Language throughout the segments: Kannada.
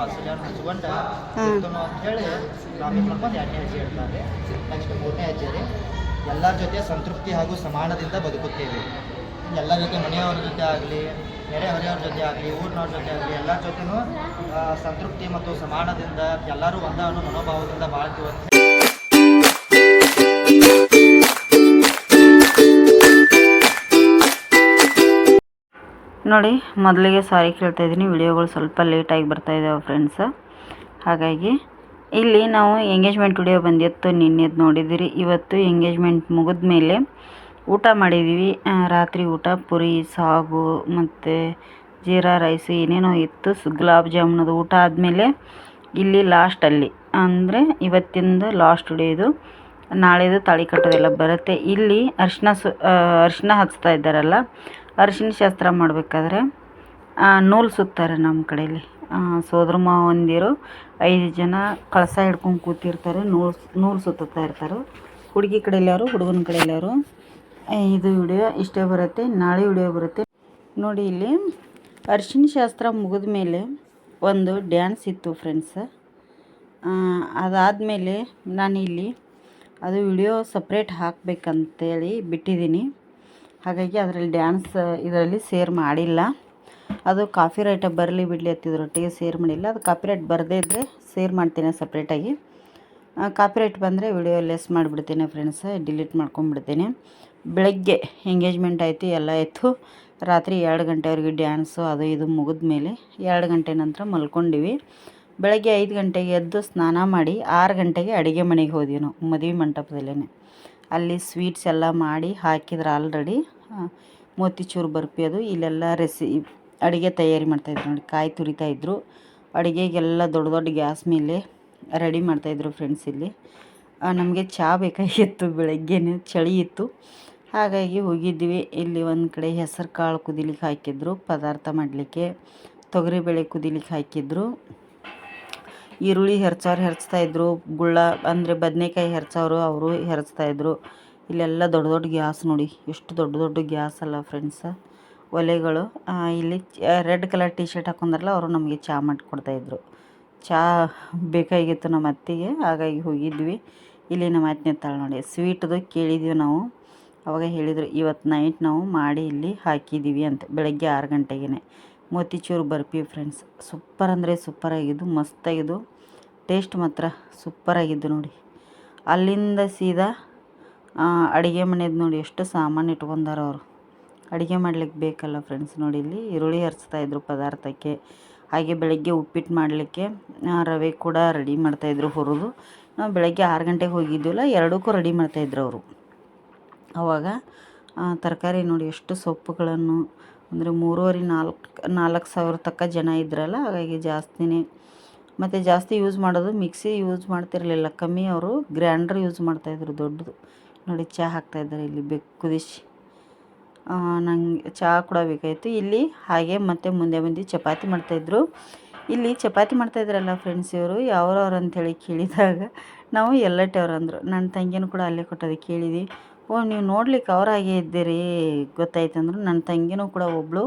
ಹಚ್ಕೊಂಡ ಅಂತ ಹೇಳಿ ಸ್ವಾಮಿ ಮಾಡ್ಕೊಂಡು ಎರಡನೇ ಹೆಜ್ಜೆ ಇಡ್ತಾರೆ ನೆಕ್ಸ್ಟ್ ಮೂರನೇ ಹೆಜ್ಜೆ ರೀ. ಎಲ್ಲರ ಜೊತೆ ಸಂತೃಪ್ತಿ ಹಾಗೂ ಸಮಾನದಿಂದ ಬದುಕುತ್ತೇವೆ. ಎಲ್ಲರ ಜೊತೆ ಮನೆಯವ್ರ ಜೊತೆ ಆಗಲಿ ನೆರೆಹೊರೆಯವ್ರ ಜೊತೆ ಆಗಲಿ ಊರಿನವ್ರ ಜೊತೆ ಆಗಲಿ ಎಲ್ಲರ ಜೊತೆನೂ ಸಂತೃಪ್ತಿ ಮತ್ತು ಸಮಾನದಿಂದ ಎಲ್ಲರೂ ಒಂದ ಅನ್ನೋ ಮನೋಭಾವದಿಂದ ಬಾಳ್ತೀವಿ ಅಂತ. ನೋಡಿ, ಮೊದಲಿಗೆ ಸಾರಿ ಕೇಳ್ತಾ ಇದ್ದೀನಿ. ವಿಡಿಯೋಗಳು ಸ್ವಲ್ಪ ಲೇಟಾಗಿ ಬರ್ತಾ ಇದ್ದಾವೆ ಫ್ರೆಂಡ್ಸ್ ಹಾಗಾಗಿ ಇಲ್ಲಿ ನಾವು ಎಂಗೇಜ್ಮೆಂಟ್ ವಿಡಿಯೋ ಬಂದಿತ್ತು. ನಿನ್ನೆದು ನೋಡಿದಿರಿ ಇವತ್ತು ಎಂಗೇಜ್ಮೆಂಟ್ ಮುಗಿದ ಮೇಲೆ ಊಟ ಮಾಡಿದ್ದೀವಿ ರಾತ್ರಿ ಊಟ, ಪುರಿ, ಸಾಗು ಮತ್ತು ಜೀರಾ ರೈಸ್ ಏನೇನೋ ಇತ್ತು. ಗುಲಾಬ್ ಜಾಮೂನದು ಊಟ ಆದಮೇಲೆ ಇಲ್ಲಿ ಲಾಸ್ಟಲ್ಲಿ ಅಂದರೆ ಇವತ್ತಿಂದ ಲಾಸ್ಟ್ ಇದು. ನಾಳೆದು ತಾಳಿ ಕಟ್ಟೋದೆಲ್ಲ ಬರುತ್ತೆ. ಇಲ್ಲಿ ಅರಿಶಿನ ಸು ಅರಿಶಿನ ಹಚ್ತಾ ಇದ್ದಾರಲ್ಲ ಅರಿಶಿನ ಶಾಸ್ತ್ರ ಮಾಡಬೇಕಾದ್ರೆ ನೂಲು ಸುತ್ತಾರೆ ನಮ್ಮ ಕಡೆಯಲ್ಲಿ ಸೋದ್ರ ಮಾವಂದಿರು ಐದು ಜನ ಕಳಸ ಹಿಡ್ಕೊಂಡು ಕೂತಿರ್ತಾರೆ, ನೂಲು ನೂಲು ಸುತ್ತುತ್ತಾ ಇರ್ತಾರೆ. ಹುಡುಗಿ ಕಡೆಯಲ್ಲವರು ಹುಡುಗನ ಕಡೆಯಲ್ಲವರು ಇದು ವಿಡಿಯೋ ಇಷ್ಟೇ ಬರುತ್ತೆ, ನಾಳೆ ವಿಡಿಯೋ ಬರುತ್ತೆ. ನೋಡಿ ಇಲ್ಲಿ, ಅರಿಶಿನ ಶಾಸ್ತ್ರ ಮುಗಿದ ಮೇಲೆ ಒಂದು ಡ್ಯಾನ್ಸ್ ಇತ್ತು ಫ್ರೆಂಡ್ಸ್. ಅದಾದಮೇಲೆ ನಾನು ಇಲ್ಲಿ ಅದು ವಿಡಿಯೋ ಸಪ್ರೇಟ್ ಹಾಕಬೇಕಂತೇಳಿ ಬಿಟ್ಟಿದ್ದೀನಿ. ಹಾಗಾಗಿ ಅದರಲ್ಲಿ ಡ್ಯಾನ್ಸ್ ಇದರಲ್ಲಿ ಸೇರ್ ಮಾಡಿಲ್ಲ. ಅದು ಕಾಫಿ ರೈಟ ಬರಲಿ ಬಿಡಲಿ ಹತ್ತಿದ್ರೊಟ್ಟಿಗೆ ಸೇರ್ ಮಾಡಿಲ್ಲ. ಅದು ಕಾಪಿ ರೈಟ್ ಬರದೇ ಇದ್ದರೆ ಸೇರ್ ಮಾಡ್ತೀನಿ ಸಪ್ರೇಟಾಗಿ ಕಾಪಿ ರೈಟ್ ಬಂದರೆ ವಿಡಿಯೋ ಲೆಸ್ ಮಾಡಿಬಿಡ್ತೀನಿ ಫ್ರೆಂಡ್ಸ್ ಡಿಲೀಟ್ ಮಾಡ್ಕೊಂಬಿಡ್ತೀನಿ. ಬೆಳಗ್ಗೆ ಎಂಗೇಜ್ಮೆಂಟ್ ಆಯಿತು, ಎಲ್ಲ ಆಯಿತು. ರಾತ್ರಿ ಎರಡು ಗಂಟೆವರೆಗೆ ಡ್ಯಾನ್ಸು ಅದು ಇದು ಮುಗಿದ ಮೇಲೆ ಎರಡು ಗಂಟೆ ನಂತರ ಮಲ್ಕೊಂಡಿವಿ. ಬೆಳಗ್ಗೆ ಐದು ಗಂಟೆಗೆ ಎದ್ದು ಸ್ನಾನ ಮಾಡಿ, ಆರು ಗಂಟೆಗೆ ಅಡುಗೆ ಮನೆಗೆ ಹೋದ್ವಿ ನಾವು, ಮದುವೆ ಮಂಟಪದಲ್ಲೇ ಅಲ್ಲಿ ಸ್ವೀಟ್ಸ್ ಎಲ್ಲ ಮಾಡಿ ಹಾಕಿದ್ರು ಆಲ್ರೆಡಿ ಮೋತಿಚೂರು ಬರ್ಫಿ ಅದು. ಇಲ್ಲೆಲ್ಲ ರೆಸಿ ಅಡುಗೆ ತಯಾರಿ ಮಾಡ್ತಾಯಿದ್ರು ನೋಡಿ, ಕಾಯಿ ತುರಿತಾ ಇದ್ರು. ಅಡುಗೆಗೆಲ್ಲ ದೊಡ್ಡ ದೊಡ್ಡ ಗ್ಯಾಸ್ ಮೇಲೆ ರೆಡಿ ಮಾಡ್ತಾಯಿದ್ರು ಫ್ರೆಂಡ್ಸ್ ಇಲ್ಲಿ. ನಮಗೆ ಚಹಾ ಬೇಕಾಗಿತ್ತು, ಬೆಳಗ್ಗೆನೇ ಚಳಿ ಇತ್ತು. ಹಾಗಾಗಿ ಹೋಗಿದ್ವಿ. ಇಲ್ಲಿ ಒಂದು ಕಡೆ ಹೆಸರು ಕಾಳು ಕುದಿಲಿಕ್ಕೆ ಹಾಕಿದ್ರು, ಪದಾರ್ಥ ಮಾಡಲಿಕ್ಕೆ. ತೊಗರಿಬೇಳೆ ಕುದಿಲಿಕ್ಕೆ ಹಾಕಿದ್ರು. ಈರುಳ್ಳಿ ಹೆರ್ಚೋರು ಹೆರ್ಚ್ತಾ ಇದ್ರು, ಗುಳ್ಳ ಅಂದರೆ ಬದನೆಕಾಯಿ ಹೆರ್ಚೋರು ಅವರು ಹೆರ್ಚ್ತಾ ಇದ್ರು. ಇಲ್ಲೆಲ್ಲ ದೊಡ್ಡ ದೊಡ್ಡ ಗ್ಯಾಸ್ ನೋಡಿ, ಎಷ್ಟು ದೊಡ್ಡ ದೊಡ್ಡ ಗ್ಯಾಸ್ ಅಲ್ಲ ಫ್ರೆಂಡ್ಸ್ ಒಲೆಗಳು ಇಲ್ಲಿ ರೆಡ್ ಕಲರ್ ಟಿ ಶರ್ಟ್ ಹಾಕೊಂಡ್ರಲ್ಲ, ಅವರು ನಮಗೆ ಚಹಾ ಮಾಡಿಕೊಡ್ತಾಯಿದ್ರು ಚಹಾ ಬೇಕಾಗಿತ್ತು ನಮ್ಮ ಅತ್ತಿಗೆ, ಹಾಗಾಗಿ ಹೋಗಿದ್ವಿ. ಇಲ್ಲಿ ನಮ್ಮ ಅತ್ತೆ ತಾಳ ನೋಡಿ ಸ್ವೀಟ್ದು ಕೇಳಿದ್ವಿ ನಾವು. ಅವಾಗ ಹೇಳಿದರು ಇವತ್ತು ನೈಟ್ ನಾವು ಮಾಡಿ ಇಲ್ಲಿ ಹಾಕಿದ್ದೀವಿ ಅಂತ, ಬೆಳಗ್ಗೆ ಆರು ಗಂಟೆಗೆ ಮೋತಿಚೂರು ಬರ್ಫಿ ಫ್ರೆಂಡ್ಸ್ ಸೂಪರ್ ಅಂದರೆ ಸೂಪರ್ ಆಗಿದ್ದು ಮಸ್ತಾಗಿದ್ದು ಟೇಸ್ಟ್ ಮಾತ್ರ ಸೂಪರ್ ಆಗಿದ್ದು ನೋಡಿ. ಅಲ್ಲಿಂದ ಸೀದಾ ಅಡುಗೆ ಮನೆದು ನೋಡಿ ಎಷ್ಟು ಸಾಮಾನು ಇಟ್ಕೊಂಡಾರ ಅವರು. ಅಡುಗೆ ಮಾಡ್ಲಿಕ್ಕೆ ಬೇಕಲ್ಲ ಫ್ರೆಂಡ್ಸ್ ನೋಡಿ ಇಲ್ಲಿ. ಈರುಳ್ಳಿ ಹರಿಸ್ತಾಯಿದ್ರು ಪದಾರ್ಥಕ್ಕೆ. ಹಾಗೆ ಬೆಳಗ್ಗೆ ಉಪ್ಪಿಟ್ಟು ಮಾಡಲಿಕ್ಕೆ ರವೆ ಕೂಡ ರೆಡಿ ಮಾಡ್ತಾಯಿದ್ರು ಹುರಿದು. ನಾವು ಬೆಳಗ್ಗೆ ಆರು ಗಂಟೆಗೆ ಹೋಗಿದ್ದಿಲ್ಲ ಎರಡಕ್ಕೂ ರೆಡಿ ಮಾಡ್ತಾಯಿದ್ರು ಅವರು. ಆವಾಗ ತರಕಾರಿ ನೋಡಿ ಎಷ್ಟು ಸೊಪ್ಪುಗಳನ್ನು ಅಂದರೆ ಮೂರುವರೆ ನಾಲ್ಕು ನಾಲ್ಕು ಸಾವಿರ ತಕ್ಕ ಜನ ಇದ್ರಲ್ಲ, ಹಾಗಾಗಿ ಜಾಸ್ತಿನೇ. ಮತ್ತು ಜಾಸ್ತಿ ಯೂಸ್ ಮಾಡೋದು ಮಿಕ್ಸಿ ಯೂಸ್ ಮಾಡ್ತಿರಲಿಲ್ಲ. ಕಮ್ಮಿ ಅವರು ಗ್ರ್ಯಾಂಡ್ರ್ ಯೂಸ್ ಮಾಡ್ತಾಯಿದ್ರು ದೊಡ್ಡದು. ನೋಡಿ ಚಹಾ ಹಾಕ್ತಾಯಿದ್ದಾರೆ ಇಲ್ಲಿ ಬೆ ಕುದಿಸಿ ನಂಗೆ ಚಹಾ ಕೂಡ ಬೇಕಾಯಿತು. ಇಲ್ಲಿ ಹಾಗೆ ಮತ್ತು ಮುಂದೆ ಮುಂದೆ ಚಪಾತಿ ಮಾಡ್ತಾಯಿದ್ರು ಇಲ್ಲಿ ಚಪಾತಿ ಮಾಡ್ತಾಯಿದ್ರಲ್ಲ ಫ್ರೆಂಡ್ಸ್ ಇವರು, ಯಾವ್ರವ್ರು ಅಂಥೇಳಿ ಕೇಳಿದಾಗ ನಾವು ಎಲ್ಲಟ್ಟವ್ರು ಅಂದರು. ನನ್ನ ತಂಗಿನೂ ಕೂಡ ಅಲ್ಲೇ ಕೊಟ್ಟೋದು ಕೇಳಿದ್ವಿ. ಓ, ನೀವು ನೋಡ್ಲಿಕ್ಕೆ ಅವರಾಗೇ ಇದ್ದೀರಿ. ಗೊತ್ತಾಯ್ತು ಅಂದರು ನನ್ನ ತಂಗಿನೂ ಕೂಡ ಒಬ್ಬಳು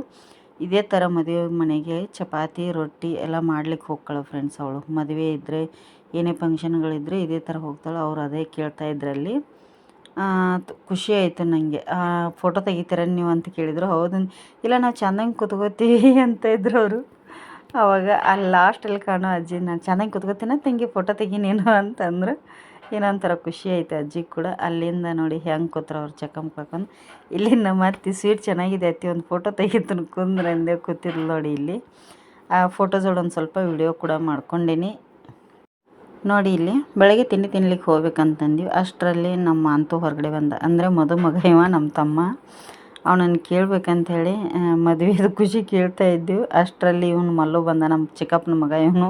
ಇದೇ ಥರ ಮದುವೆ ಮನೆಗೆ ಚಪಾತಿ, ರೊಟ್ಟಿ ಎಲ್ಲ ಮಾಡ್ಲಿಕ್ಕೆ ಹೋಗ್ತಾಳೆ ಫ್ರೆಂಡ್ಸ್ ಅವಳು. ಮದುವೆ ಇದ್ದರೆ ಏನೇ ಫಂಕ್ಷನ್ಗಳಿದ್ರೆ ಇದೇ ಥರ ಹೋಗ್ತಾಳೆ. ಅವ್ರು ಅದೇ ಕೇಳ್ತಾ ಇದ್ರಲ್ಲಿ. ಖುಷಿ ಆಯಿತು ನನಗೆ ಫೋಟೋ ತೆಗಿತೀರ ನೀವು ಅಂತ ಕೇಳಿದರು. ಹೌದು. ಇಲ್ಲ, ನಾವು ಚೆನ್ನಾಗಿ ಕೂತ್ಕೋತೀವಿ ಅಂತ ಇದ್ರು ಅವರು. ಆವಾಗ ಅಲ್ಲಿ ಲಾಸ್ಟಲ್ಲಿ ಕಾಣೋ ಅಜ್ಜಿ, ನಾನು ಚೆನ್ನಾಗಿ ಕೂತ್ಕೋತೀನ? ತಂಗಿ ಫೋಟೋ ತೆಗಿ ನೀನು ಅಂತಂದ್ರು. ಏನೋ ಒಂಥರ ಖುಷಿ ಆಯಿತು ಅಜ್ಜಿ ಕೂಡ. ಅಲ್ಲಿಂದ ನೋಡಿ ಹೆಂಗೆ ಕೂತ್ರ ಅವ್ರು ಚಕಮ್ ಇಲ್ಲಿ ಇಲ್ಲಿಂದ ಮತ್ತೆ ಸ್ವೀಟ್ ಚೆನ್ನಾಗಿದೆ ಅತ್ತಿ. ಒಂದು ಫೋಟೋ ಕುಂದ್ರೆ ಅಂದೆ ಕೂತಿದ್ಲು ನೋಡಿ ಇಲ್ಲಿ. ಆ ಫೋಟೋಸ್ ಒಂದು ಸ್ವಲ್ಪ ವಿಡಿಯೋ ಕೂಡ ಮಾಡ್ಕೊಂಡೀನಿ. ನೋಡಿ ಇಲ್ಲಿ ಬೆಳಗ್ಗೆ ತಿಂಡಿ ತಿನ್ಲಿಕ್ಕೆ ಹೋಗ್ಬೇಕಂತಂದ್ವಿ. ಅಷ್ಟರಲ್ಲಿ ನಮ್ಮ ಅಂತೂ ಹೊರಗಡೆ ಬಂದ. ಅಂದರೆ ಮದುಮಗ ಇವ ನಮ್ಮ ತಮ್ಮ. ಅವನನ್ನು ಹೇಳಿ ಮದುವೆದು ಖುಷಿ ಕೇಳ್ತಾ ಇದ್ದೀವಿ. ಅಷ್ಟರಲ್ಲಿ ಇವನು ಮಲ್ಲು ಬಂದ ನಮ್ಮ ಚಿಕ್ಕಪ್ಪನ ಮಗ ಇವನು.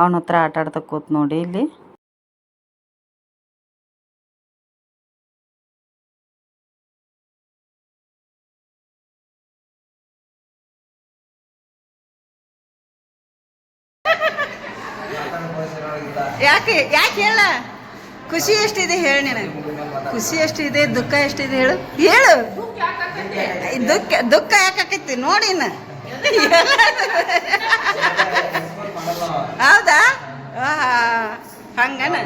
ಅವನ ಹತ್ರ ಆಟ ಆಡ್ತಾ ಕೂತ್ ನೋಡಿ ಇಲ್ಲಿ. ಖುಷಿ ಎಷ್ಟಿದೆ ಹೇಳಿ ನಿನಗೆ? ಖುಷಿ ಎಷ್ಟಿದೆ, ದುಃಖ ಎಷ್ಟಿದೆ ಹೇಳು? ಹೇಳು. ದುಃಖ ದುಃಖ ಯಾಕಾಕೈತಿ? ನೋಡಿನ ಹೌದಾ? ಹಂಗನ?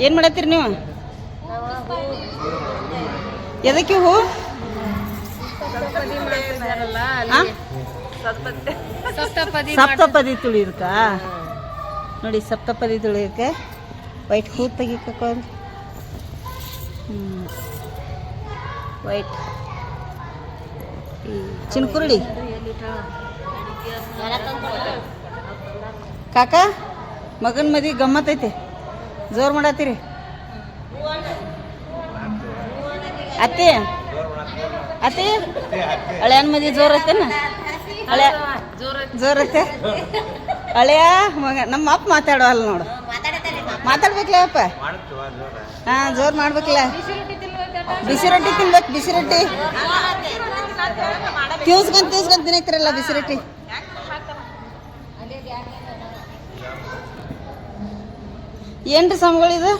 ಏನು ಮಾಡತ್ತೀರಿ ನೀವು? ಎದಕ್ಕೆ ಹೂ? ಸಪ್ತಪದಿ ತುಳಿದಕ್ಕ ನೋಡಿ, ಸಪ್ತಪದಿ ತುಳಿಯಕ್ಕೆ ವೈಟ್ ಹೂ ತೆಗಿಬೇಕು ಹ್ಞೂ ವೈಟ್ ಚಿನ್ಕುರುಳಿ. ಕಾಕ, ಮಗನ ಮದಿ ಗಮ್ಮತ್ತೈತಿ ಜೋರು ಮಾಡತ್ತೀರಿ? ಅತ್ತಿ? ಅತ್ತಿ? ಹಳೆಯನ್ ಮದಿ ಜೋರ್ ಐತೇನ? ಹಳೆ ಜೋರ್ ಐತೆ? ಹಳೆಯ ಮಗ, ನಮ್ಮ ಅಪ್ಪ ಮಾತಾಡೋಲ್ಲ ನೋಡು. ಮಾತಾಡ್ಬೇಕಲ್ಲ ಅಪ್ಪ? ಹಾ, ಜೋರ್ ಮಾಡ್ಬೇಕಲ್ಲ ಬಿಸಿ ರೊಟ್ಟಿ ತಿನ್ಬೇಕು, ಬಿಸಿ ರೊಟ್ಟಿ. ತಿನ್ಸ್ಕೊಂಡ್ ತಿನ್ಸ್ಕೊಂಡ್ ತಿನ್ನಕ್ತಿರಲ್ಲ ಬಿಸಿ ರೊಟ್ಟಿ? ಏನ್ರಿ ಸ್ವಾಮಿಗಳು ಇದು?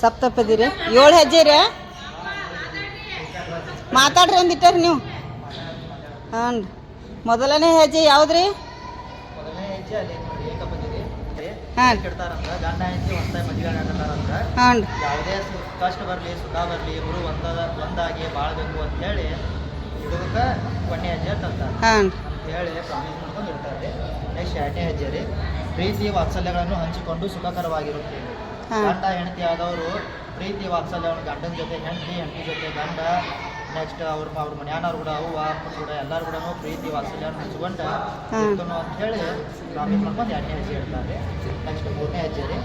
ಸಪ್ತಪದಿರಿ ಏಳು ಹೆಜ್ಜೆ ರೀ ಮಾತಾಡ್ರಿ ಒಂದಿಟ್ಟಾರಿ ನೀವು. ಹಾಂ ಮೊದಲನೇ ಹೆಜ್ಜೆ ಯಾವ್ದ್ರಿ? ಮೊದಲನೇ ಹೆಜ್ಜೆ ಏಕಪದಿದೆ ಹಾಂ. ಹಾಂ ಯಾವುದೇ ಕಷ್ಟ ಬರಲಿ ಸುಖ ಬರಲಿ ಒಂದಾದ ಒಂದಾಗಿ ಬಾಳ್ಬೇಕು ಅಂತ ಹೇಳಿ ಹೆಜ್ಜೆ ಅಂತ ಹೇಳಿ ಪ್ರಾಮಿಸ್ ಇರ್ತಾರೆ ಹೆಜ್ಜೆ ರೀ ಪ್ರೀತಿ ವಾತ್ಸಲ್ಯಗಳನ್ನು ಹಂಚಿಕೊಂಡು ಸುಖಕರವಾಗಿರುತ್ತೇವೆ. ಗಂಡ ಹೆಂಡತಿ ಆದವರು ಪ್ರೀತಿ ವಾತ್ಸಲ್ಯವನ್ನು ಗಂಡನ ಜೊತೆ ಹೆಂಡತಿ ಹೆಂಡತಿ ಜೊತೆ ಗಂಡ ನೆಕ್ಸ್ಟ್ ಅವ್ರ ಅವ್ರ ಮನೆಯವ್ರು ಕೂಡ ಅವ್ವ ಅಪ್ಪ ಕೂಡ ಎಲ್ಲರೂ ಕೂಡ ಪ್ರೀತಿ ವಾತ್ಸಲ್ಯವನ್ನು ಹಂಚಿಕೊಂಡ ಇರ್ತನು ಇರ್ತಾನೋ ಅಂತ ಹೇಳಿ ಪ್ರಾಮಿಸ್ ಮಾಡ್ಕೊಂಡು ಎರಡನೇ ಹೆಜ್ಜೆ ಇಡ್ತಾರೆ ನೆಕ್ಸ್ಟ್ ಮೂರನೇ ಹೆಜ್ಜೆ ರೀ.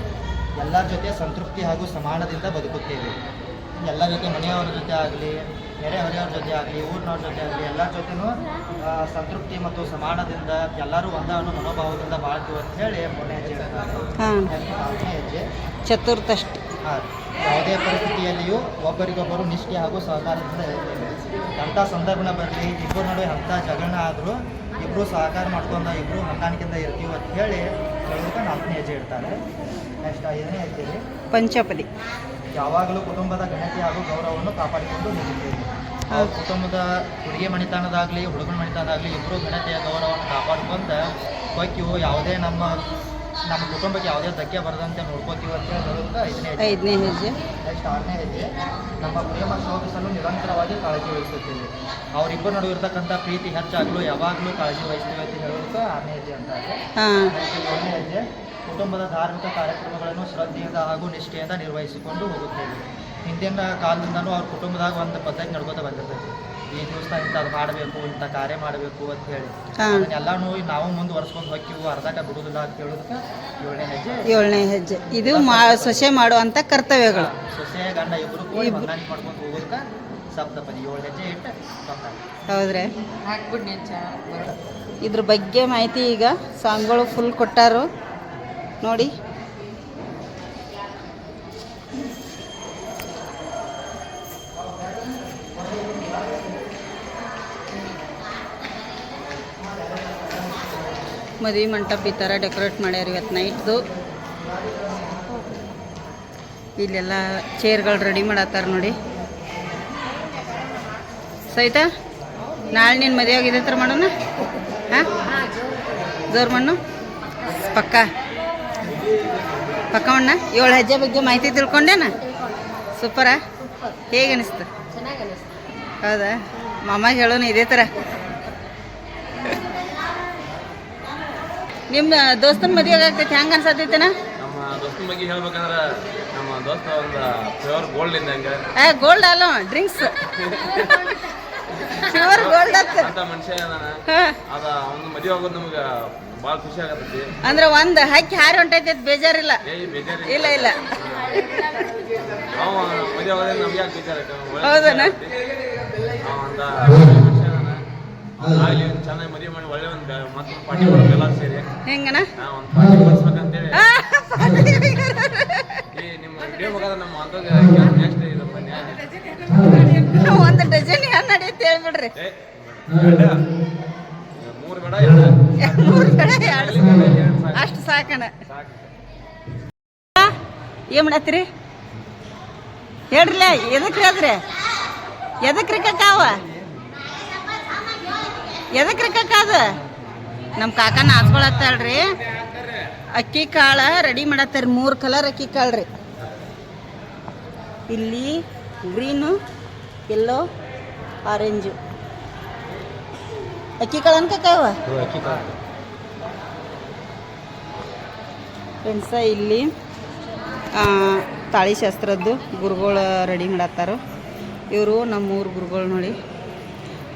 ಎಲ್ಲರ ಜೊತೆ ಸಂತೃಪ್ತಿ ಹಾಗೂ ಸಮಾನದಿಂದ ಬದುಕುತ್ತೇವೆ. ಎಲ್ಲರ ಜೊತೆ ಮನೆಯವರ ಜೊತೆ ಆಗಲಿ ನೆರೆಹೊರೆಯವ್ರ ಜೊತೆ ಆಗಲಿ ಊರಿನವ್ರ ಜೊತೆ ಆಗಲಿ ಎಲ್ಲ ಜೊತೆನೂ ಸಂತೃಪ್ತಿ ಮತ್ತು ಸಮಾನದಿಂದ ಎಲ್ಲರೂ ಒಂದ ಅನ್ನೋ ಮನೋಭಾವದಿಂದ ಬಾಳ್ತೀವಿ ಅಂತ ಹೇಳಿ ಮೊನ್ನೆ ಹೆಜ್ಜೆ ನಾಲ್ಕನೇ ಹೆಜ್ಜೆ. ಚತುರ್ಥಷ್ಟಿ. ಹಾಂ. ಯಾವುದೇ ಪರಿಸ್ಥಿತಿಯಲ್ಲಿಯೂ ಒಬ್ಬರಿಗೊಬ್ಬರು ನಿಷ್ಠೆ ಹಾಗೂ ಸಹಕಾರದಿಂದ ಅಂತ ಅಂಥ ಸಂದರ್ಭನ ಬರಲಿ ಇಬ್ಬರು ನಡುವೆ ಅಂಥ ಜಗಳ ಆದರೂ ಇಬ್ಬರು ಸಹಕಾರ ಮಾಡ್ಕೊಂಡ ಇಬ್ಬರು ಹೊಂದಾಣಿಕೆಯಿಂದ ಇರ್ತೀವಿ ಅಂತ ಹೇಳಿ ಹೇಳೋದಕ್ಕೆ ನಾಲ್ಕನೇ ಹೆಜ್ಜೆ ಇಡ್ತಾರೆ. ನೆಕ್ಸ್ಟ್ ಐದನೇ ಹೆಜ್ಜೆ ಪಂಚಪದಿ. ಯಾವಾಗಲೂ ಕುಟುಂಬದ ಘನತೆ ಹಾಗೂ ಗೌರವವನ್ನು ಕಾಪಾಡಿಕೊಂಡು ಹೋಗಿದ್ದೇವೆ. ಕುಟುಂಬದ ಹುಡುಗಿ ಮಣಿತಾನದಾಗಲಿ ಹುಡುಗನ ಮಣಿತಾನದಾಗಲಿ ಇಬ್ಬರು ಘನತೆಯ ಗೌರವವನ್ನು ಕಾಪಾಡ್ಕೊಂತ ಹೊಕ್ಕಿವು ಯಾವುದೇ ನಮ್ಮ ನಮ್ಮ ಕುಟುಂಬಕ್ಕೆ ಯಾವುದೇ ಧಕ್ಕೆ ಬರದಂತೆ ನೋಡ್ಕೋತೀವಿ ಅಂತ ಹೇಳಿ ಹೇಳೋದಕ್ಕೆ ಐದನೇ ಹೆಜ್ಜೆ. ನೆಕ್ಸ್ಟ್ ಆರನೇ ಹೆಜ್ಜೆ ನಮ್ಮ ಪ್ರೇಮ ಸೋಗಿಸಲು ನಿರಂತರವಾಗಿ ಕಾಳಜಿ ವಹಿಸುತ್ತೇವೆ. ಅವರಿಬ್ಬರು ನಡುವೆ ಇರತಕ್ಕಂಥ ಪ್ರೀತಿ ಹೆಚ್ಚಾಗಲು ಯಾವಾಗಲೂ ಕಾಳಜಿ ವಹಿಸ್ತೀವಿ ಅಂತ ಹೇಳೋದಕ್ಕೆ ಆರನೇ ಹೆಜ್ಜೆ ಅಂತ ಏಳನೇ ಹೆಜ್ಜೆ ಕುಟುಂಬದ ಧಾರ್ಮಿಕ ಕಾರ್ಯಕ್ರಮಗಳನ್ನು ಶ್ರದ್ಧೆಯಿಂದ ಹಾಗೂ ನಿಷ್ಠೆಯಿಂದ ನಿರ್ವಹಿಸಿಕೊಂಡು ಹೋಗುತ್ತೇವೆ. ಹಿಂದಿನ ಕಾಲದಿಂದನೂ ಅವ್ರ ಕುಟುಂಬದಾಗ ಒಂದು ಪದ್ಧತಿ ನಡ್ಕೋತಾ ಬಂದಿರ್ತೈತಿ. ಈ ದಿವಸ ಇಂಥದ್ದು ಮಾಡಬೇಕು ಇಂಥ ಕಾರ್ಯ ಮಾಡಬೇಕು ಅಂತ ಹೇಳಿ. ಅದನ್ನೆಲ್ಲನೂ ನಾವು ಮುಂದುವರ್ಸ್ಕೊಂಡು ಹೋಗ್ತೀವಿ ಅರ್ಧಕ ಬಿಡುದಿಲ್ಲ ಅಂತ ಹೇಳೋದಕ್ಕೆ ಏಳನೇ ಹೆಜ್ಜೆ. ಏಳನೇ ಹೆಜ್ಜೆ. ಇದು ಮಾ ಸೊಸೆ ಮಾಡುವಂಥ ಕರ್ತವ್ಯಗಳು. ಸೊಸೆ ಗಂಡ ಇಬ್ಬರು ಕೂಡಿ ಹೊಂದಾಣಿಕೆ ಮಾಡ್ಕೊಂಡು ಹೋಗೋದಕ್ಕೆ ಸಪ್ತಪದಿ ಏಳು ಹೆಜ್ಜೆ ಇಟ್ಟು ಹೌದ್ರೆ. ಹೌದ್ರಿ ಇದ್ರ ಬಗ್ಗೆ ಮಾಹಿತಿ ಈಗ ಸಾಂಗ್ಗಳು ಫುಲ್ ಕೊಟ್ಟಾರು. ನೋಡಿ. ಮದುವೆ ಮಂಟಪ ಈ ಥರ ಡೆಕೋರೇಟ್ ಮಾಡ್ಯಾರ ಇವತ್ತು ನೈಟ್ದು. ಇಲ್ಲೆಲ್ಲ ಚೇರ್ಗಳು ರೆಡಿ ಮಾಡತ್ತಾರ ನೋಡಿ. ಸಹಿತ ನಾಳೆ ನಿನ್ನ ಮದುವೆ ಆಗಿದೆ ಥರ ಮಾಡೋಣ? ಹಾಂ? ಜೋರು ಮಣ್ಣು? ಪಕ್ಕ? ಪಕ್ಕ ಮಣ್ಣ ಏಳು ಹೆಜ್ಜೆ ಬಗ್ಗೆ ಮಾಹಿತಿ ತಿಳ್ಕೊಂಡೇನ? ಸೂಪರ. ಹೇಗೆ ಅನಿಸ್ತು? ಹೌದಾ? ಮಾಮ ಹೇಳೋಣ ಇದೇ ಥರ ನಿಮ್ಮ ದೋಸ್ತನ ಮದುವೆ ಆಗ್ತೈತಿ ಹೆಂಗೆ ಅನ್ಸತ್ತೈತೆ ದೋಸ್ತನ ಬಗ್ಗೆ ಹೇಳ್ಬೇಕಂದ್ರ ನಮ್ಮ ದೋಸ್ತ ಒಂದು ಪ್ಯೂರ್ ಗೋಲ್ಡ್ ಇದ್ದಂಗ ಏ ಗೋಲ್ಡ್ ಅಲ್ಲ ಡ್ರಿಂಕ್ಸ್ ಪ್ಯೂರ್ ಗೋಲ್ಡ್ ಅಂತ. ಮನುಷ್ಯ ಅದಾನ ಅದ ಅವ್ನ ಮದುವೆ ಆಗೋದು ನಮ್ಗೆ ಭಾಳ ಖುಷಿ ಆಗತ್ತೈತಿ. ಅಂದ್ರೆ ಒಂದು ಹಕ್ಕಿ ಹಾರಿ ಹೊಂಟೈತಿ ಬೇಜಾರಿಲ್ಲ. ಏ ಬೇಜಾರಿ ಇಲ್ಲ ಇಲ್ಲ. ಮದುವೆ ಆಗೋದ್ರೆ ನಮ್ಗೆ ಯಾಕೆ ಹೌದನ? ಅಂತ ಚೆನ್ನಾಗಿ ಮದುವೆ ಮಾಡಿ ಒಳ್ಳೆ ಒಂದು ಮತ್ತೆ ಪಾರ್ಟಿ ಎಲ್ಲ ಸೇರಿ. ಹೆಂಗನ ಒಂದು ಪಾರ್ಟಿ ಹೇಳಿ ಈ ನಿಮ್ಮ ವಿಡಿಯೋ ಮುಖಾಂತರ ನಮ್ಮ ಅಂತ ನೆಕ್ಸ್ಟ್ ಇದು ಬನ್ನಿ. ಒಂದು ಡಜನ್ ಹೆಂಗ್ ನಡೆಯುತ್ತೆ ಹೇಳ್ಬಿಡ್ರಿ. ಮೂರ್ ಬೇಡ. ಮೂರು ಬೇಡ ಎರಡು ಮೂರು. ಅಷ್ಟು ಸಾಕಣ. ಏನ್ ಮಾಡತ್ತೀರಿ? ಹೇಳ್ರಿ ಎದಕ್ಕೆ ಅದ್ರಿ? ಎದಕ್ರಿ ಕಕ್ಕಾವ ಎದಕ್ರಿ ಕಕ್ಕ ಅದು? ನಮ್ಮ ಕಾಕ ನಾಚ್ಕೊಳತ್ತಾಳ್ರಿ. ಅಕ್ಕಿ ಕಾಳ ರೆಡಿ ಮಾಡತ್ತಾರ, ಮೂರು ಕಲರ್ ಅಕ್ಕಿ ಕಾಳು ರೀ ಇಲ್ಲಿ ಗ್ರೀನು ಎಲ್ಲೋ ಆರೆಂಜು ಅಕ್ಕಿ ಕಾಳು ಅನ್ಕಕ್ಕಾವ ಫ್ರೆಂಡ್ಸ ಇಲ್ಲಿ ಆ, ತಾಳಿ ಶಾಸ್ತ್ರದ್ದು ಗುರುಗಳು ರೆಡಿ ಮಾಡತ್ತಾರ. ಇವರು ನಮ್ಮೂರು ಗುರುಗಳು ನೋಡಿ.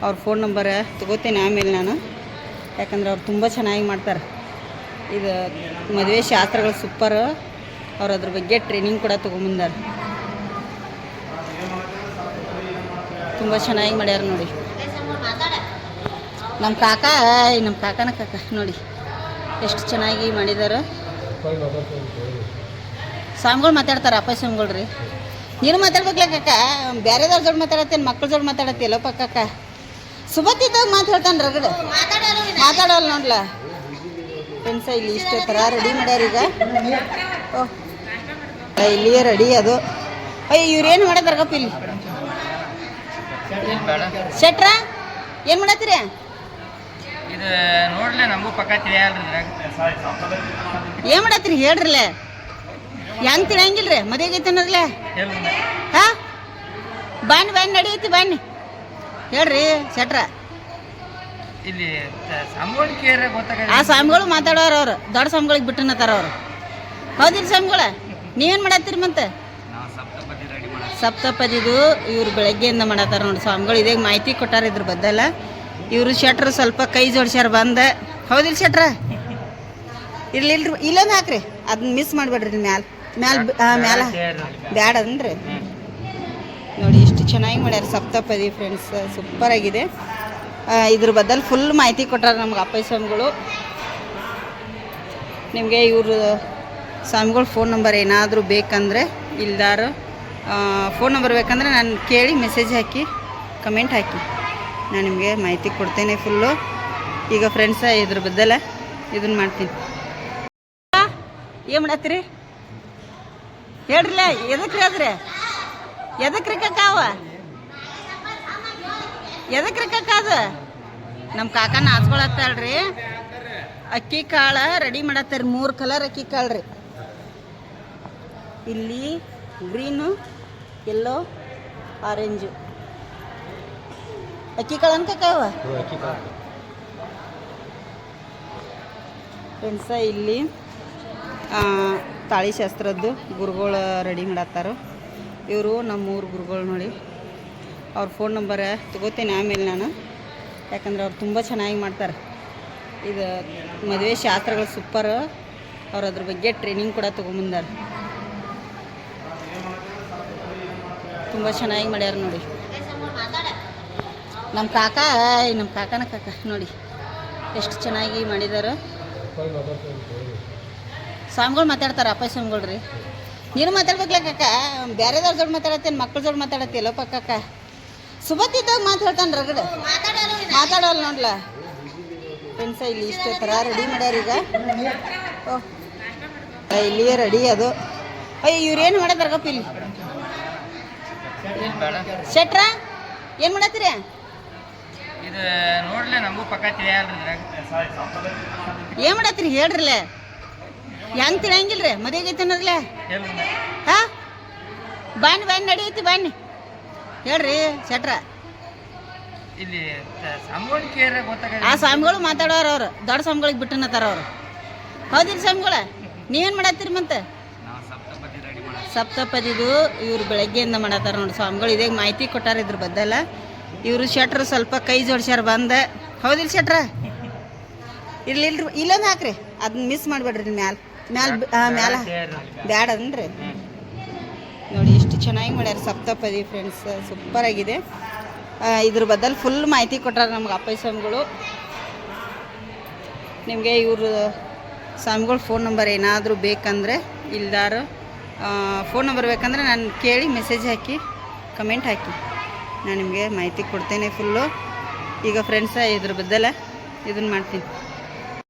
ಅವ್ರ ಫೋನ್ ನಂಬರ್ ತಗೋತೀನಿ ಆಮೇಲೆ ನಾನು. ಯಾಕಂದ್ರೆ ಅವ್ರು ತುಂಬ ಚೆನ್ನಾಗಿ ಮಾಡ್ತಾರೆ. ಇದು ಮದುವೆ ಶಾಸ್ತ್ರಗಳು ಸೂಪರ್ ಅವ್ರು ಅದ್ರ ಬಗ್ಗೆ ಟ್ರೈನಿಂಗ್ ಕೂಡ ತೊಗೊಂಬಂದಾರ. ತುಂಬ ಚೆನ್ನಾಗಿ ಮಾಡ್ಯಾರ ನೋಡಿ. ನಮ್ಮ ಕಾಕ ನಮ್ಮ ಕಾಕನ ಕಾಕ, ನೋಡಿ. ಎಷ್ಟು ಚೆನ್ನಾಗಿ ಮಾಡಿದಾರೆ. ಸ್ವಾಮಿಗಳು ಮಾತಾಡ್ತಾರೆ, ಅಪ್ಪ ಸ್ವಾಮಿಗಳು ರೀ. ನೀನು ಮಾತಾಡ್ಬೇಕಲ್ಲ ಕಾಕ? ಬೇರೆದವ್ರ ಜೋಡಿ ಮಾತಾಡತ್ತೇನೆ ಮಕ್ಳ ಜೋಡಿ ಮಾತಾಡತ್ತಿಲ್ಲಪ್ಪ ಕಾಕ. ಸುಬತ್ತಿದ್ದಾಗ ಮಾತು ಹೇಳ್ತಾನೆ ರಗಡ. ಮಾತಾಡೋಲ್ಲ ನೋಡ್ಲ. ಫ್ರೆಂಡ್ಸ, ಇಲ್ಲಿ ಇಷ್ಟು ಥರ ರೆಡಿ ಮಾಡ್ಯಾರ ಈಗ. ಓಹ್ ಇಲ್ಲಿಯೇ ರೆಡಿ ಅದು. ಅಯ್ಯ ಇವ್ರೇನು ಮಾಡತ್ತಾರಗಪ್ಪ ಇಲ್ಲಿ? ಶೆಟ್ರ? ಏನು ಮಾಡತ್ತೀರಿ? ಇದು ನೋಡ್ಲೆ ನಮಗೂ ಪಕ್ಕ ತಿಳಿಯಲ್ರಿ ಏನ್ ಮಾಡತ್ರಿ ಹೇಳ್ರಲ್ಲ ಹೆಂಗ್ ಹಾ? ಬನ್ನಿ ಬನ್ನಿ ನಡೆಯೈತಿ ಬನ್ನಿ. ಹೇಳ್ರಿ ಶೆಟ್ರ. ಇಲ್ಲಿ ಗೊತ್ತಾಗ ಆ ಸ್ವಾಮಿಗಳು ಮಾತಾಡೋರು ಅವ್ರು. ದೊಡ್ಡ ಸ್ವಾಮಿಗಳಿಗೆ ಬಿಟ್ಟನತ್ತಾರ ಅವ್ರು. ಹೌದಿಲ್ಲ ಸ್ವಾಮಿಗಳ? ನೀವೇನು ಮಾಡತ್ತೀರಿ ಮತ್ತೆ? ಸಪ್ತಪದಿದು ಇವ್ರು ಬೆಳಗ್ಗೆಯಿಂದ ಮಾಡತ್ತಾರ ನೋಡಿ ಸ್ವಾಮಿಗಳು. ಇದೇ ಮಾಹಿತಿ ಕೊಟ್ಟಾರ ಇದ್ರ ಬದ್ದಲ್ಲ ಇವರು ಶೆಟ್ರು ಸ್ವಲ್ಪ ಕೈ ಜೋಡ್ಸ್ಯಾರ ಬಂದ. ಹೌದಿಲ್ಲ ಶೆಟ್ರ? ಇರ್ಲಿ, ಇಲ್ರಿ ಇಲ್ಲೊಂದು ಹಾಕ್ರಿ ಅದನ್ನ ಮಿಸ್ ಮಾಡಬೇಡ್ರಿ ಮ್ಯಾಲ. ಮ್ಯಾಲ ಮ್ಯಾಲ. ಬ್ಯಾಡ ಅಂದ್ರೆ. ನೋಡಿ, ಇಷ್ಟು ಚೆನ್ನಾಗಿ ಮಾಡ್ಯಾರ ಸಪ್ತಪದಿ ಫ್ರೆಂಡ್ಸ್ ಸೂಪರ್ ಆಗಿದೆ. ಇದ್ರ ಬದಲು ಫುಲ್ ಮಾಹಿತಿ ಕೊಟ್ಟಾರ ನಮ್ಗೆ ಅಪ್ಪ ಸ್ವಾಮಿಗಳು. ನಿಮಗೆ ಇವರು ಸ್ವಾಮಿಗಳು ಫೋನ್ ನಂಬರ್ ಏನಾದರೂ ಬೇಕಂದರೆ ಇಲ್ದಾರು ಫೋನ್ ನಂಬರ್ ಬೇಕಂದ್ರೆ ನಾನು ಕೇಳಿ ಮೆಸೇಜ್ ಹಾಕಿ ಕಮೆಂಟ್ ಹಾಕಿ. ನಾನು ನಿಮಗೆ ಮಾಹಿತಿ ಕೊಡ್ತೇನೆ ಫುಲ್ಲು. ಈಗ ಫ್ರೆಂಡ್ಸ ಇದ್ರ ಬದ್ದಲ ಇದನ್ನ ಮಾಡ್ತೀನಿ. ಏನು ಮಾಡತ್ತೀರಿ? ಹೇಳ್ರಲ್ಲ ಎದಕ್ರಿ ಅದ್ರಿ ಎದಕ್ರಿ ಕಾವ ಎದಕ್ರಿ ಕಕ್ಕ ಅದು? ನಮ್ಮ ಕಾಕ ನಾಚ್ಕೊಳತ್ತಾಳ್ರಿ ಅಕ್ಕಿ ಕಾಳು ರೆಡಿ ಮಾಡತ್ತಾರ, ಮೂರು ಕಲರ್ ಅಕ್ಕಿ ಕಾಳು ರೀ ಇಲ್ಲಿ ಗ್ರೀನು ಎಲ್ಲೋ ಆರೆಂಜು ಅಕ್ಕಿ ಕಾಳು ಅನ್ಕಕ್ಕಾವ ಫ್ರೆಂಡ್ಸ ಇಲ್ಲಿ ಆ, ತಾಳಿ ಶಾಸ್ತ್ರದ್ದು ಗುರುಗಳು ರೆಡಿ ಮಾಡತ್ತಾರ. ಇವರು ನಮ್ಮೂರು ಗುರುಗಳು ನೋಡಿ. ಅವ್ರ ಫೋನ್ ನಂಬರ್ ತಗೋತೀನಿ ಆಮೇಲೆ ನಾನು. ಯಾಕಂದ್ರೆ ಅವ್ರು ತುಂಬ ಚೆನ್ನಾಗಿ ಮಾಡ್ತಾರೆ. ಇದು ಮದುವೆ ಶಾಸ್ತ್ರಗಳು ಸೂಪರ್ ಅವ್ರು ಅದ್ರ ಬಗ್ಗೆ ಟ್ರೈನಿಂಗ್ ಕೂಡ ತೊಗೊಂಬಂದಾರ. ತುಂಬ ಚೆನ್ನಾಗಿ ಮಾಡ್ಯಾರ ನೋಡಿ. ನಮ್ಮ ಕಾಕ ನಮ್ಮ ಕಾಕನ ಕಾಕ, ನೋಡಿ. ಎಷ್ಟು ಚೆನ್ನಾಗಿ ಮಾಡಿದಾರ. ಸ್ವಾಮಿಗಳು ಮಾತಾಡ್ತಾರೆ, ಅಪ್ಪ ಸ್ವಾಮಿಗಳು ರೀ. ನೀನು ಮಾತಾಡ್ಬೇಕಲ್ಲ ಕಾಕ? ಬೇರೆದವ್ರ ಜೋಡಿ ಮಾತಾಡತ್ತೇನು ಮಕ್ಳ ಜೋಡಿ ಮಾತಾಡತ್ತಿಲ್ಲಪ್ಪ ಕಾಕ? ಸುಬತ್ತಿದ್ದಾಗ ಮಾತಾಡ್ತಾನೆ ರಗಡ. ಮಾತಾಡೋಲ್ಲ ನೋಡ್ಲ? ಫ್ರೆಂಡ್ಸ ಇಲ್ಲಿ ಇಷ್ಟು ಥರ ರೆಡಿ ಮಾಡ್ಯಾರ ಈಗ. ಓಹ್ ಇಲ್ಲಿಯೇ ರೆಡಿ ಅದು. ಅಯ್ಯ ಇವ್ರೇನು ಮಾಡತ್ತಾರಗಪ್ಪ ಇಲ್ಲಿ? ಶೆಟ್ರ, ಏನು ಮಾಡತ್ತೀರಿ? ಇದು ನೋಡ್ಲೆ ನಮಗೂ ಪಕ್ಕ ತಿಳಿಯಲ್ರಿ ಏನು ಮಾಡತ್ರಿ ಹೇಳ್ರಲ್ಲ ಹೆಂಗ್ ತಿಳಿಯಂಗಿಲ್ರಿ ಮದುವೆಗೆ ತಿನ್ನೋದ್ಲೆ ಹಾ? ಬನ್ನಿ ಬನ್ನಿ ನಡೆಯೈತಿ ಬನ್ನಿ. ಹೇಳ್ರಿ ಶೆಟ್ರ. ಇಲ್ಲಿ ಗೊತ್ತಾಗ ಆ ಸ್ವಾಮಿಗಳು ಮಾತಾಡೋರು ಅವ್ರು. ದೊಡ್ಡ ಸ್ವಾಮಿಗಳಿಗೆ ಬಿಟ್ಟನತ್ತಾರ ಅವ್ರು. ಹೌದಿರಿ ಸ್ವಾಮಿಗಳ? ನೀವೇನು ಮಾಡತ್ತೀರಿ ಮತ್ತೆ? ಸಪ್ತಪದಿದು ಇವ್ರು ಬೆಳಗ್ಗೆಯಿಂದ ಮಾಡತ್ತಾರ ನೋಡಿ ಸ್ವಾಮಿಗಳು. ಇದೇ ಮಾಹಿತಿ ಕೊಟ್ಟಾರ ಇದ್ರ ಬದ್ದಲ್ಲ. ಇವರು ಶೆಟ್ರ್ ಸ್ವಲ್ಪ ಕೈ ಜೋಡ್ಸ್ಯಾರ ಬಂದ. ಹೌದಿಲ್ಲ ಶೆಟ್ರ? ಇರ್ಲಿ, ಇಲ್ರಿ ಹಾಕ್ರಿ. ಅದನ್ನ ಮಿಸ್ ಮಾಡಬೇಡ್ರಿ ಮ್ಯಾಲ. ಮ್ಯಾಲ ಮ್ಯಾಲ. ಬ್ಯಾಡ ನೋಡಿ ಎಷ್ಟು ಚೆನ್ನಾಗಿ ಮಾಡ್ಯಾರ ಸಪ್ತಪದಿ ಫ್ರೆಂಡ್ಸ್ ಸೂಪರ್ ಆಗಿದೆ. ಇದ್ರ ಬದಲು ಫುಲ್ ಮಾಹಿತಿ ಕೊಟ್ಟಾರ ನಮ್ಗೆ ಅಪ್ಪಾಯಿ ಸ್ವಾಮಿಗಳು. ನಿಮಗೆ ಇವರು ಸ್ವಾಮಿಗಳು ಫೋನ್ ನಂಬರ್ ಏನಾದರೂ ಬೇಕಂದರೆ, ಇಲ್ದಾರು ಫೋನ್ ನಂಬರ್ ಬೇಕಂದ್ರೆ ನಾನು ಕೇಳಿ ಮೆಸೇಜ್ ಹಾಕಿ ಕಮೆಂಟ್ ಹಾಕಿ. ನಾನು ನಿಮಗೆ ಮಾಹಿತಿ ಕೊಡ್ತೇನೆ ಫುಲ್ಲು. ಈಗ ಫ್ರೆಂಡ್ಸ ಇದ್ರ ಬದಲ ಇದನ್ನು ಮಾಡ್ತೀನಿ.